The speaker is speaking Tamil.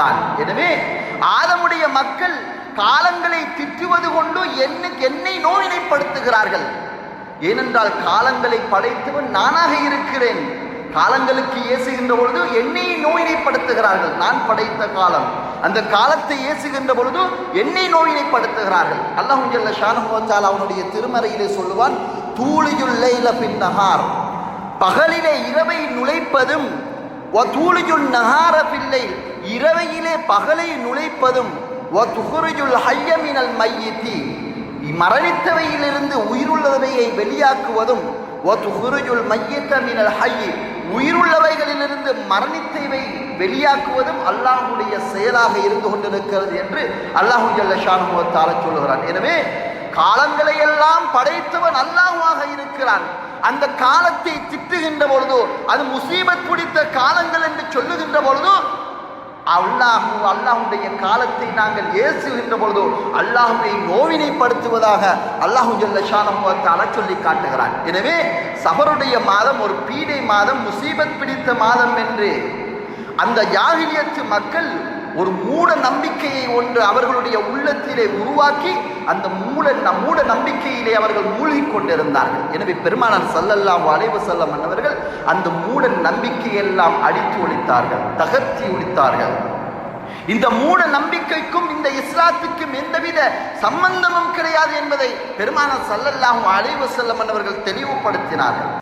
தான். எனவே ஆதமுடைய மக்கள் காலங்களை திட்டுவது கொண்டு என்ன என்னை நோயினைப்படுத்துகிறார்கள் ஏனென்றால் காலங்களை படைத்தவன் நானாக இருக்கிறேன். காலங்களுக்கு ஏசுகின்ற பொழுது என்னை நோயினைப்படுத்துகிறார்கள் நான் படைத்த காலம். அந்த காலத்தை ஏசுகின்ற பொழுது என்னை நோயினைப்படுத்துகிறார்கள் அல்லாஹு ஜல்ல அவனுடைய திருமறையிலே சொல்லுவான் தூளியுள்ள லைல பின் நஹார். பகலிலே இரவை நுழைப்பதும் நகார பகலை நுழைப்பதும் ஹையமினல் மையித்தி மரணித்தவையிலிருந்து உயிருள்ளவையை வெளியாக்குவதும் துகுரிஜுல் மையத்த உயிருள்ளவைகளிலிருந்து மரணித்தவை வெளியாக்குவதும் அல்லாஹுடைய செயலாக இருந்து கொண்டிருக்கிறது என்று அல்லாஹு ஜல்ல சொல்லுகிறான். எனவே காலங்களை எல்லாம் படைத்தவன் அல்லாஹுவாக இருக்கிறான். அந்த காலத்தை திட்டுகின்ற பொழுதோ அது முசீபத் பிடித்த காலங்கள் என்று சொல்லுகின்ற பொழுதோ அல்லாஹு அல்லாஹுடைய காலத்தை நாங்கள் ஏசுகின்ற பொழுதோ அல்லாஹுவை நோவினைப்படுத்துவதாக அல்லாஹு ஜல்ல ஷானமுவத்தால சொல்லி காட்டுகிறான். எனவே சபருடைய மாதம் ஒரு பீடை மாதம் முசீபத் பிடித்த மாதம் என்று அந்த ஜாகிலியத்து மக்கள் ஒரு மூட நம்பிக்கையை ஒன்று அவர்களுடைய உள்ளத்திலே உருவாக்கி அந்த மூட மூட நம்பிக்கையிலே அவர்கள் மூழ்கிக் கொண்டிருந்தார்கள். எனவே பெருமானார் சல்லல்லாம் வளைவு செல்லம் அவர்கள் அந்த மூட நம்பிக்கையெல்லாம் அடித்து ஒழித்தார்கள் தகர்த்தி ஒழித்தார்கள். இந்த மூட நம்பிக்கைக்கும் இந்த இஸ்லாத்துக்கும் எந்தவித சம்பந்தமும் கிடையாது என்பதை பெருமான சல்லல்லாஹு அலைவசல்லம் அவர்கள் தெளிவுபடுத்தினார்கள்.